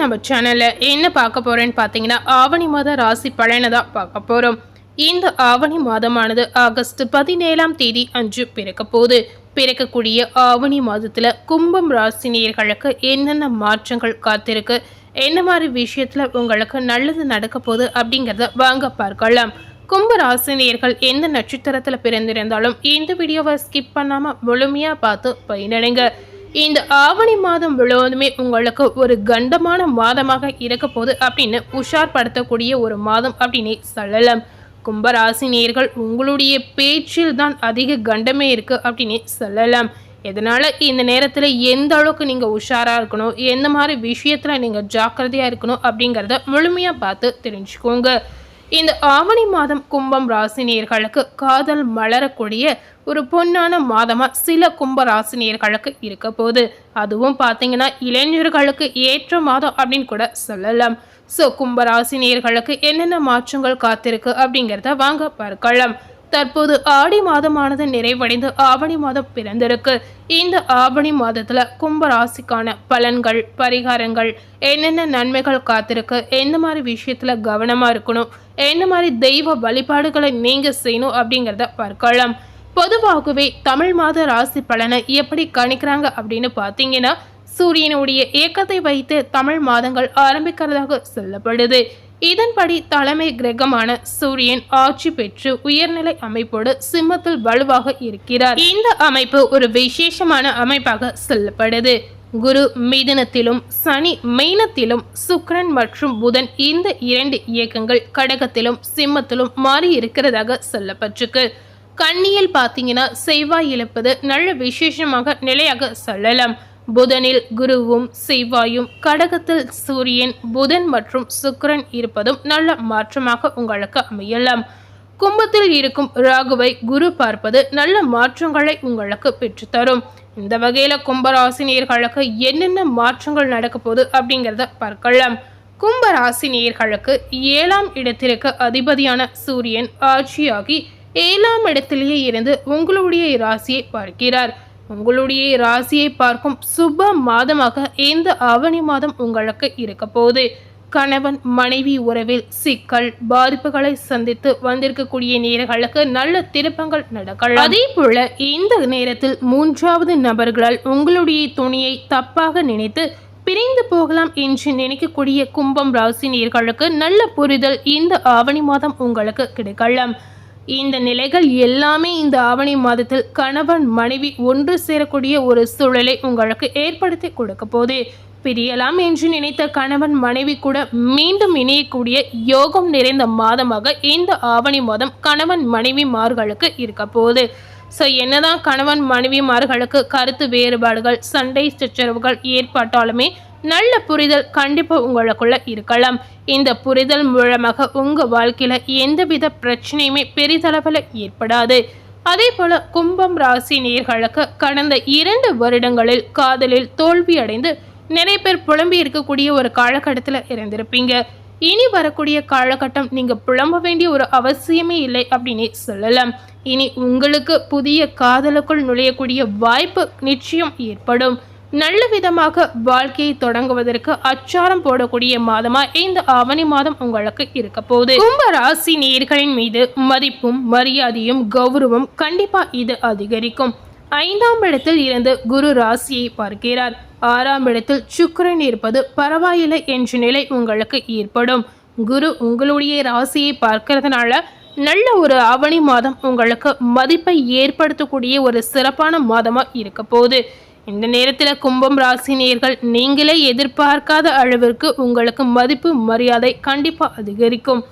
நம்ம சேனலில் என்ன பார்க்க போகிறேன்னு பார்த்தீங்கன்னா ஆவணி மாத ராசி பலனை தான் பார்க்க போகிறோம் இந்த ஆவணி மாதமானது ஆகஸ்ட் பதினேழாம் தேதி அன்று பிறக்க போகுது. பிறக்கக்கூடிய ஆவணி மாதத்தில் கும்பம் ராசினியர்களுக்கு என்னென்ன மாற்றங்கள் காத்திருக்கு? என்ன மாதிரி விஷயத்தில் உங்களுக்கு நல்லது நடக்க போகுது அப்படிங்கிறத வாங்க பார்க்கலாம். கும்ப ராசினியர்கள் எந்த நட்சத்திரத்தில் பிறந்திருந்தாலும் இந்த வீடியோவை ஸ்கிப் பண்ணாமல் முழுமையாக பார்த்து பயனடைங்க. இந்த ஆவணி மாதம் முழுவதுமே உங்களுக்கு ஒரு கண்டமான மாதமாக இருக்க போது அப்படின்னு உஷார்படுத்தக்கூடிய ஒரு மாதம் அப்படின்னே சொல்லலாம். கும்பராசினியர்கள் உங்களுடைய பேச்சில் தான் அதிக கண்டமே இருக்கு அப்படின்னே சொல்லலாம். இதனால் இந்த நேரத்தில் எந்த அளவுக்கு நீங்கள் உஷாராக இருக்கணும் எந்த மாதிரி விஷயத்தில் நீங்கள் ஜாக்கிரதையாக இருக்கணும் அப்படிங்கிறத முழுமையாக பார்த்து தெரிஞ்சுக்கோங்க. இந்த ஆவணி மாதம் கும்பம் ராசினியர்களுக்கு காதல் மலரக்கூடிய ஒரு பொன்னான மாதமாக சில கும்ப ராசினியர்களுக்கு இருக்க போகுது. அதுவும் பார்த்தீங்கன்னா இளைஞர்களுக்கு ஏற்ற மாதம் அப்படின்னு கூட சொல்லலாம். ஸோ கும்பராசினியர்களுக்கு என்னென்ன மாற்றங்கள் காத்திருக்கு அப்படிங்கிறத வாங்க பார்க்கலாம். தற்போது ஆடி மாதமானது நிறைவடைந்து ஆவணி மாதம் பிறந்திருக்கு. இந்த ஆவணி மாதத்துல கும்ப ராசிக்கான பலன்கள் பரிகாரங்கள் என்னென்ன நன்மைகள் காத்திருக்கு எந்த மாதிரி விஷயத்துல கவனமா இருக்கணும் என்ன மாதிரி தெய்வ வழிபாடுகளை நீங்க செய்யணும் அப்படிங்கிறத பார்க்கலாம். பொதுவாகவே தமிழ் மாத ராசி பலனை எப்படி கணிக்கிறாங்க அப்படின்னு பார்த்தீங்கன்னா சூரியனுடைய இயக்கத்தை வைத்து தமிழ் மாதங்கள் ஆரம்பிக்கிறதாக சொல்லப்படுது. இதன்படி தலைமை கிரகமான சூரியன் ஆட்சி பெற்று உயர்நிலை அமைப்போடு சிம்மத்தில் வலுவாக இருக்கிறார். இந்த அமைப்பு ஒரு விசேஷமான அமைப்பாக சொல்லப்படுது. குரு மிதனத்திலும் சனி மெய்னத்திலும் சுக்ரன் மற்றும் புதன் இந்த இரண்டு இயக்கங்கள் கடகத்திலும் சிம்மத்திலும் மாறி இருக்கிறதாக சொல்லப்பட்டிருக்கு. கண்ணியில் பார்த்தீங்கன்னா செவ்வாய் இழப்பது நல்ல விசேஷமாக நிலையாக சொல்லலாம். புதனில் குருவும் செவ்வாயும் கடகத்தில் சூரியன் புதன் மற்றும் சுக்கரன் இருப்பதும் நல்ல மாற்றமாக உங்களுக்கு அமையலாம். கும்பத்தில் இருக்கும் ராகுவை குரு பார்ப்பது நல்ல மாற்றங்களை உங்களுக்கு பெற்றுத்தரும். இந்த வகையில கும்பராசினியர்களுக்கு என்னென்ன மாற்றங்கள் நடக்க போகுது அப்படிங்கிறத பார்க்கலாம். கும்பராசினியர்களுக்கு ஏழாம் இடத்திற்கு அதிபதியான சூரியன் ஆட்சியாகி ஏழாம் இடத்திலேயே இருந்து உங்களுடைய ராசியை பார்க்கிறார். உங்களுடைய ராசியை பார்க்கும் சுப மாதமாக இந்த ஆவணி மாதம் உங்களுக்கு இருக்க போகுது. கணவன் மனைவி உறவில் சிக்கல் பாதிப்புகளை சந்தித்து வந்திருக்கக்கூடிய நேரங்களுக்கு நல்ல திருப்பங்கள் நடக்கலாம். அதே போல இந்த நேரத்தில் மூன்றாவது நபர்களால் உங்களுடைய துணியை தப்பாக நினைத்து பிரிந்து போகலாம் என்று நினைக்கக்கூடிய கும்பம் ராசி நேர்களுக்கு நல்ல புரிதல் இந்த ஆவணி மாதம் உங்களுக்கு கிடைக்கலாம். இந்த நிலைகள் எல்லாமே இந்த ஆவணி மாதத்தில் கணவன் மனைவி ஒன்று சேரக்கூடிய ஒரு சூழலை உங்களுக்கு ஏற்படுத்தி கொடுக்க போது பிரியலாம் என்று நினைத்த கணவன் மனைவி கூட மீண்டும் இணையக்கூடிய யோகம் நிறைந்த மாதமாக இந்த ஆவணி மாதம் கணவன் மனைவிமார்களுக்கு இருக்க போகுது. ஸோ என்னதான் கணவன் மனைவிமார்களுக்கு கருத்து வேறுபாடுகள் சண்டை சச்சரவுகள் ஏற்பட்டாலுமே நல்ல புரிதல் கண்டிப்பாக உங்களுக்குள்ளே இருக்கலாம். இந்த புரிதல் மூலமாக உங்கள் வாழ்க்கையில் எந்தவித பிரச்சனையுமே பெரிதளவில் ஏற்படாது. அதே போல கும்பம் ராசி நேர்களுக்கு கடந்த இரண்டு வருடங்களில் காதலில் தோல்வி அடைந்து நிறைய பேர் புலம்பி இருக்கக்கூடிய ஒரு காலகட்டத்தில் இருந்திருப்பீங்க. இனி வரக்கூடிய காலகட்டம் நீங்கள் புலம்ப வேண்டிய ஒரு அவசியமே இல்லை அப்படின்னு சொல்லலாம். இனி உங்களுக்கு புதிய காதலுக்குள் நுழையக்கூடிய வாய்ப்பு நிச்சயம் ஏற்படும். நல்ல விதமாக வாழ்க்கையை தொடங்குவதற்கு அச்சாரம் போடக்கூடிய மாதமா இந்த ஆவணி மாதம் உங்களுக்கு இருக்க போகுது. கும்ப ராசி நேர்களின் மீது மதிப்பும் மரியாதையும் கௌரவம் கண்டிப்பா இது அதிகரிக்கும். ஐந்தாம் இடத்தில் இருந்து குரு ராசியை பார்க்கிறார். ஆறாம் இடத்தில் சுக்கரன் இருப்பது பரவாயில்லை என்ற நிலை உங்களுக்கு ஏற்படும். குரு உங்களுடைய ராசியை பார்க்கறதுனால நல்ல ஒரு ஆவணி மாதம் உங்களுக்கு மதிப்பை ஏற்படுத்தக்கூடிய ஒரு சிறப்பான மாதமாக இருக்க போகுது. இந்த நேரத்தில் கும்பம் ராசினியர்கள் நீங்களே எதிர்பார்க்காத அளவிற்கு உங்களுக்கு மதிப்பு மரியாதை கண்டிப்பாக அதிகரிக்கும்.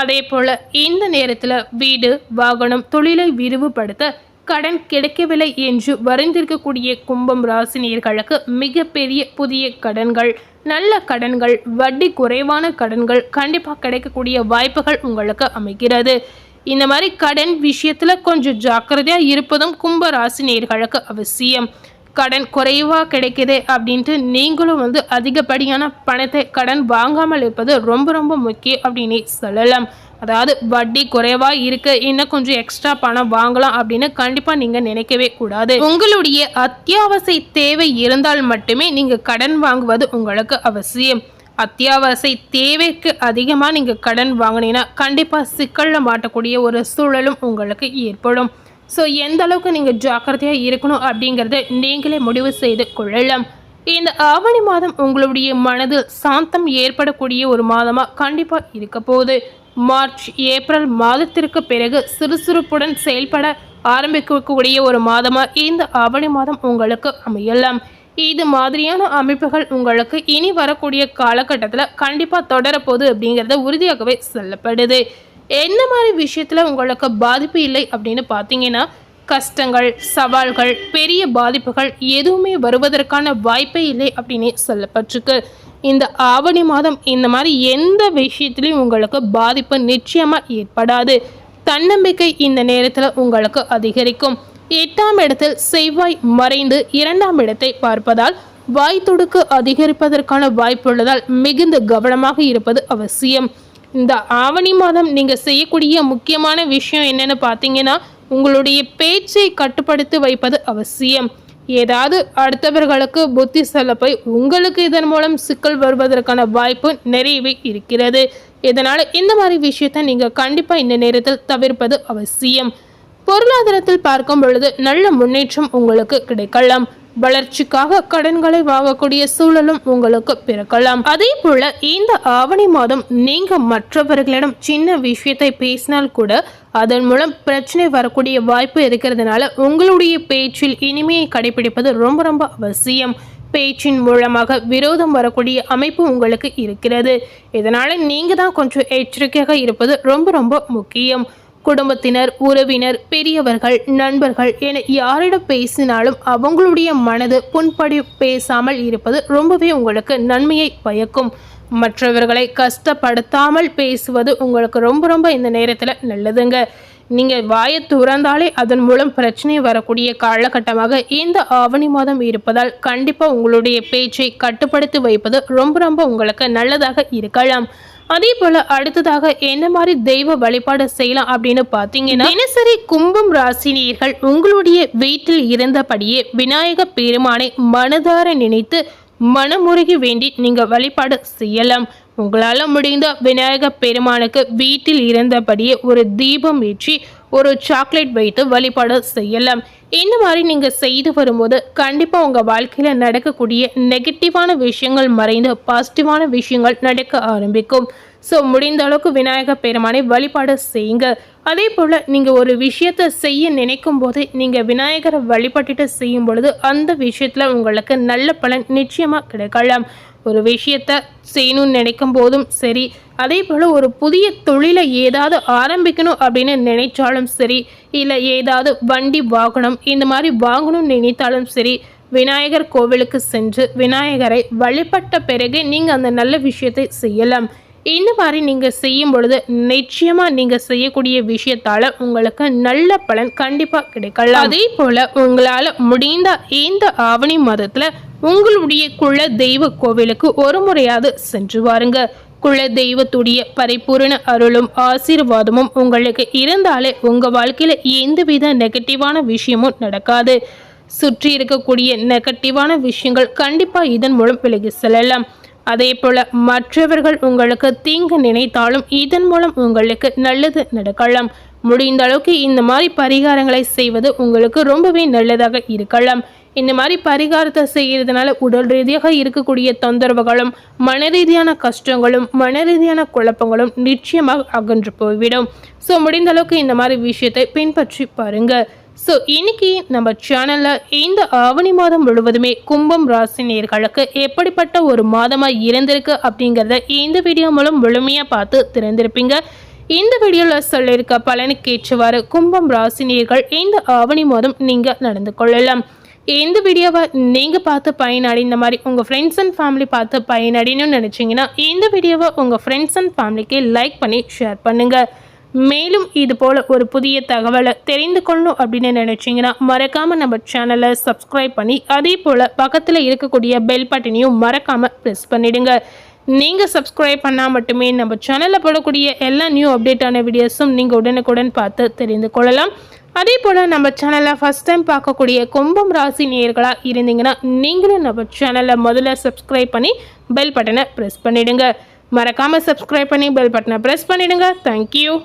அதே போல் இந்த நேரத்தில் வீடு வாகனம் தொழிலை விரிவுபடுத்த கடன் கிடைக்கவில்லை என்று வரைந்திருக்கக்கூடிய கும்பம் ராசினியர்களுக்கு மிகப்பெரிய புதிய கடன்கள் நல்ல கடன்கள் வட்டி குறைவான கடன்கள் கண்டிப்பாக கிடைக்கக்கூடிய வாய்ப்புகள் உங்களுக்கு அமைகிறது. இந்த மாதிரி கடன் விஷயத்தில் கொஞ்சம் ஜாக்கிரதையாக இருப்பதும் கும்ப ராசினியர்களுக்கு அவசியம். கடன் குறைவாக கிடைக்குது அப்படின்ட்டு நீங்களும் வந்து அதிகப்படியான பணத்தை கடன் வாங்காமல் இருப்பது ரொம்ப ரொம்ப முக்கியம் அப்படின்னு சொல்லலாம். அதாவது வட்டி குறைவா இருக்கு இன்னும் கொஞ்சம் எக்ஸ்ட்ரா பணம் வாங்கலாம் அப்படின்னு கண்டிப்பா நீங்க நினைக்கவே கூடாது. உங்களுடைய அத்தியாவசிய தேவை இருந்தால் மட்டுமே நீங்க கடன் வாங்குவது உங்களுக்கு அவசியம். அத்தியாவசிய தேவைக்கு அதிகமாக நீங்கள் கடன் வாங்கினீங்கன்னா கண்டிப்பாக சிக்கலில் மாட்டக்கூடிய ஒரு சூழலும் உங்களுக்கு ஏற்படும். ஸோ எந்த அளவுக்கு நீங்கள் ஜாக்கிரதையாக இருக்கணும் அப்படிங்கிறத நீங்களே முடிவு செய்து கொள்ளலாம். இந்த ஆவணி மாதம் உங்களுடைய மனதில் சாந்தம் ஏற்படக்கூடிய ஒரு மாதமாக கண்டிப்பாக இருக்க போகுது. மார்ச் ஏப்ரல் மாதத்திற்கு பிறகு சுறுசுறுப்புடன் செயல்பட ஆரம்பிக்கக்கூடிய ஒரு மாதமாக இந்த ஆவணி மாதம் உங்களுக்கு அமையலாம். இது மாதிரியான அமைப்புகள் உங்களுக்கு இனி வரக்கூடிய காலகட்டத்தில் கண்டிப்பாக தொடரப்போகுது அப்படிங்கிறத உறுதியாகவே சொல்லப்படுது. என்ன மாதிரி விஷயத்தில் உங்களுக்கு பாதிப்பு இல்லை அப்படின்னு பார்த்தீங்கன்னா கஷ்டங்கள் சவால்கள் பெரிய பாதிப்புகள் எதுவுமே வருவதற்கான வாய்ப்பே இல்லை அப்படின்னு சொல்லப்பட்டிருக்கு. இந்த ஆவணி மாதம் இந்த மாதிரி எந்த விஷயத்துலையும் உங்களுக்கு பாதிப்பு நிச்சயமாக ஏற்படாது. தன்னம்பிக்கை இந்த நேரத்தில் உங்களுக்கு அதிகரிக்கும். எட்டாம் இடத்தில் செவ்வாய் மறைந்து இரண்டாம் இடத்தை பார்ப்பதால் வாய் துடுக்கு அதிகரிப்பதற்கான வாய்ப்புள்ளதால் மிகுந்த கவனமாக இருப்பது அவசியம். இந்த ஆவணி மாதம் நீங்கள் செய்யக்கூடிய முக்கியமான விஷயம் என்னென்னு பார்த்தீங்கன்னா உங்களுடைய பேச்சை கட்டுப்படுத்தி வைப்பது அவசியம். ஏதாவது அடுத்தவர்களுக்கு புத்தி சொல்ல போய் உங்களுக்கு இதன் மூலம் சிக்கல் வருவதற்கான வாய்ப்பு நிறையவே இருக்கிறது. இதனால் இந்த மாதிரி விஷயத்தை நீங்கள் கண்டிப்பாக இந்த நேரத்தில் தவிர்ப்பது அவசியம். பொருளாதாரத்தில் பார்க்கும் பொழுது நல்ல முன்னேற்றம் உங்களுக்கு கிடைக்கலாம். வளர்ச்சிக்காக கடன்களை வாங்கக்கூடிய சூழலும் உங்களுக்கு பிறக்கலாம். அதே போல இந்த ஆவணி மாதம் நீங்க மற்றவர்களிடம் சின்ன விஷயத்தை பேசினால் கூட அதன் மூலம் பிரச்சனை வரக்கூடிய வாய்ப்பு இருக்கிறதுனால உங்களுடைய பேச்சில் இனிமையை கடைபிடிப்பது ரொம்ப ரொம்ப அவசியம். பேச்சின் மூலமாக விரோதம் வரக்கூடிய அமைப்பு உங்களுக்கு இருக்கிறது. இதனால நீங்க தான் கொஞ்சம் எச்சரிக்கையாக இருப்பது ரொம்ப ரொம்ப முக்கியம். குடும்பத்தினர் உறவினர் பெரியவர்கள் நண்பர்கள் என யாரிடம் பேசினாலும் அவங்களுடைய மனது புண்படி பேசாமல் இருப்பது ரொம்பவே உங்களுக்கு நன்மையை பயக்கும். மற்றவர்களை கஷ்டப்படுத்தாமல் பேசுவது உங்களுக்கு ரொம்ப ரொம்ப இந்த நேரத்தில் நல்லதுங்க. நீங்கள் வாயை துறந்தாலே அதன் மூலம் பிரச்சனை வரக்கூடிய காலகட்டமாக இந்த ஆவணி மாதம் இருப்பதால் கண்டிப்பாக உங்களுடைய பேச்சை கட்டுப்படுத்தி வைப்பது ரொம்ப ரொம்ப உங்களுக்கு நல்லதாக இருக்கலாம். அதே போல அடுத்ததாக என்ன மாதிரி தெய்வ வழிபாடு செய்யலாம் அப்படின்னு பார்த்தீங்கன்னா தினசரி கும்பம் ராசினியர்கள் உங்களுடைய வீட்டில் இருந்தபடியே விநாயக பெருமானை மனதார நினைத்து மனமுருகி வேண்டி நீங்க வழிபாடு செய்யலாம். உங்களால் முடிந்த விநாயக பெருமானுக்கு வீட்டில் இருந்தபடியே ஒரு தீபம் ஏற்றி ஒரு சாக்லேட் வைத்து வழிபாடு செய்யலாம். இந்த மாதிரி நீங்கள் செய்து வரும்போது கண்டிப்பாக உங்கள் வாழ்க்கையில் நடக்கக்கூடிய நெகட்டிவான விஷயங்கள் மறைந்து பாசிட்டிவான விஷயங்கள் நடக்க ஆரம்பிக்கும். ஸோ முடிந்த அளவுக்கு விநாயகர் பெருமானை வழிபாடு செய்யுங்க. அதே போல் நீங்கள் ஒரு விஷயத்தை செய்ய நினைக்கும் போது நீங்கள் விநாயகரை வழிபட்டுட்டு செய்யும் பொழுது அந்த விஷயத்தில் உங்களுக்கு நல்ல பலன் நிச்சயமாக கிடைக்கலாம். ஒரு விஷயத்த செய்யணும்னு நினைக்கும் போதும் சரி. அதே போல் ஒரு புதிய தொழிலை ஏதாவது ஆரம்பிக்கணும் அப்படின்னு நினைச்சாலும் சரி. இல்லை ஏதாவது வண்டி வாகனம் இந்த மாதிரி வாங்கணும்னு நினைத்தாலும் சரி விநாயகர் கோவிலுக்கு சென்று விநாயகரை வழிபட்ட பிறகு நீங்கள் அந்த நல்ல விஷயத்தை செய்யலாம். இந்த மாதிரி நீங்கள் செய்யும் பொழுது நிச்சயமாக நீங்கள் செய்யக்கூடிய விஷயத்தால் உங்களுக்கு நல்ல பலன் கண்டிப்பாக கிடைக்கலாம். அதே போல் உங்களால் முடிந்த இந்த ஆவணி மாதத்தில் உங்களுடைய குல தெய்வ கோவிலுக்கு ஒரு முறையாவது சென்று வாருங்க. குல தெய்வத்துடைய பரிபூரண அருளும் ஆசீர்வாதமும் உங்களுக்கு இருந்தாலே உங்கள் வாழ்க்கையில் எந்தவித நெகட்டிவான விஷயமும் நடக்காது. சுற்றி இருக்கக்கூடிய நெகட்டிவான விஷயங்கள் கண்டிப்பாக இதன் மூலம் விலகி செல்லலாம். அதே போல மற்றவர்கள் உங்களுக்கு தீங்கு நினைத்தாலும் இதன் மூலம் உங்களுக்கு நல்லது நடக்கலாம். முடிந்த அளவுக்கு இந்த மாதிரி பரிகாரங்களை செய்வது உங்களுக்கு ரொம்பவே நல்லதாக இருக்கலாம். இந்த மாதிரி பரிகாரத்தை செய்கிறதுனால உடல் ரீதியாக இருக்கக்கூடிய தொந்தரவுகளும் மன ரீதியான கஷ்டங்களும் மன ரீதியான குழப்பங்களும் நிச்சயமாக அகன்று போய்விடும். ஸோ முடிந்த அளவுக்கு இந்த மாதிரி விஷயத்தை பின்பற்றி பாருங்கள் ஸோ இன்னைக்கு நம்ம சேனலில் இந்த ஆவணி மாதம் முழுவதுமே கும்பம் ராசி நேர்களுக்கு எப்படிப்பட்ட ஒரு மாதமாக இருந்திருக்கு அப்படிங்கிறத இந்த வீடியோ மூலம் முழுமையாக பார்த்து திறந்திருப்பீங்க இந்த வீடியோவில் சொல்லியிருக்க பலனுக்கு ஏற்றவாறு கும்பம் ராசினியர்கள் இந்த ஆவணி மாதம் நீங்கள் நடந்து கொள்ளலாம். இந்த வீடியோவை நீங்கள் பார்த்து பயனடை இந்த மாதிரி உங்கள் ஃப்ரெண்ட்ஸ் அண்ட் ஃபேமிலி பார்த்து பயனடைன்னு நினச்சிங்கன்னா இந்த வீடியோவை உங்கள் ஃப்ரெண்ட்ஸ் அண்ட் ஃபேமிலிக்கு லைக் பண்ணி ஷேர் பண்ணுங்கள் மேலும் இது போல் ஒரு புதிய தகவலை தெரிந்து கொள்ளணும் அப்படின்னு நினச்சிங்கன்னா மறக்காமல் நம்ம சேனலை சப்ஸ்கிரைப் பண்ணி அதே போல் பக்கத்தில் இருக்கக்கூடிய பெல் பட்டினையும் மறக்காமல் ப்ரெஸ் பண்ணிவிடுங்க நீங்கள் சப்ஸ்கிரைப் பண்ணால் மட்டுமே நம்ம சேனலில் போடக்கூடிய எல்லா நியூ அப்டேட்டான வீடியோஸும் நீங்கள் உடனுக்குடன் பார்த்து தெரிந்து கொள்ளலாம். அதே போல் நம்ம சேனலை ஃபஸ்ட் டைம் பார்க்கக்கூடிய கும்பம் ராசி நேர்களாக இருந்தீங்கன்னா நீங்களும் நம்ம சேனலை முதல்ல சப்ஸ்கிரைப் பண்ணி பெல் பட்டனை ப்ரெஸ் பண்ணிவிடுங்க மறக்காமல் சப்ஸ்கிரைப் பண்ணி பெல் பட்டனை ப்ரெஸ் பண்ணிவிடுங்க தேங்க்யூ